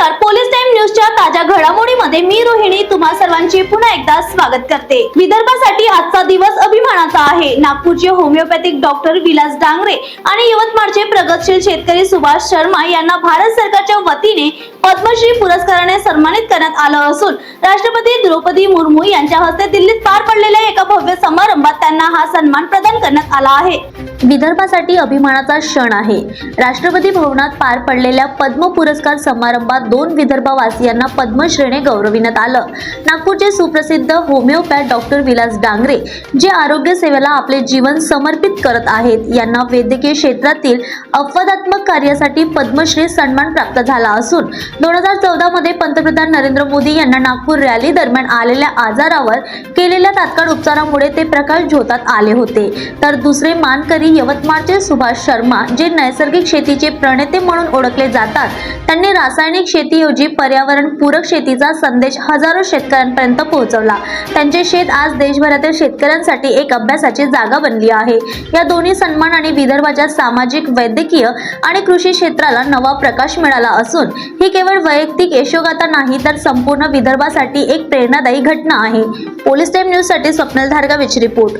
Police time न्यूजच्या ताज्या घडामोडीमध्ये मी रोहिणी तुम्हा सर्वांचे पुन्हा एकदा स्वागत करते. विदर्भासाठी आजचा दिवस अभिमानाचा आहे. नागपूरचे होमिओपॅथिक डॉक्टर विलास डांगरे आणि यवतमाळचे प्रगतशील शेतकरी सुभाष शर्मा यांना भारत सरकारच्या वतीने पद्मश्री पुरस्काराने सन्मानित करण्यात आलं असून राष्ट्रपती द्रौपदी मुर्मू यांच्या हस्ते दिल्लीत पार पडलेल्या एका भव्य समारंभात त्यांना हा सन्मान प्रदान करण्यात आला आहे. विदर्भासाठी अभिमानाचा क्षण आहे. राष्ट्रपती भवनात पार पडलेल्या पद्म पुरस्कार समारंभात दोन विदर्भवासियांना पद्मश्रेणी गौरविण्यात आलं. नागपूरचे सुप्रसिद्ध होमिओपॅथ डॉक्टर विलास डांगरे जे आरोग्य सेवेला आपले जीवन समर्पित करत आहेत यांना वैद्यकीय क्षेत्रातील अपवादात्मक कार्यासाठी पद्मश्री सन्मान प्राप्त झाला असून दोन हजार चौदामध्ये पंतप्रधान नरेंद्र मोदी यांना नागपूर रॅली दरम्यान आलेल्या आजारावर केलेल्या तात्काळ उपचारामुळे ते प्रकाश झोतात आले होते. तर दुसरे मानकरी यवतमाळचे सुभाष शर्मा जे नैसर्गिक शेतीचे प्रणेते म्हणून ओळखले जातात त्यांनी रासायनिक शेतीऐवजी पर्यावरण पूरक शेतीचा संदेश हजारो शेतकऱ्यांपर्यंत पोहोचवला. त्यांचे शेत आज देशभरातील शेतकऱ्यांसाठी एक अभ्यासाची जागा बनली आहे. या दोन्ही सन्मानाने विदर्भाच्या सामाजिक वैद्यकीय आणि कृषी क्षेत्राला नवा प्रकाश मिळाला असून ही केवळ वैयक्तिक यशोगाथा नाही तर संपूर्ण विदर्भासाठी एक प्रेरणादायी घटना आहे. पोलीस टाइम न्यूजसाठी स्वप्नील धारगावीच रिपोर्ट.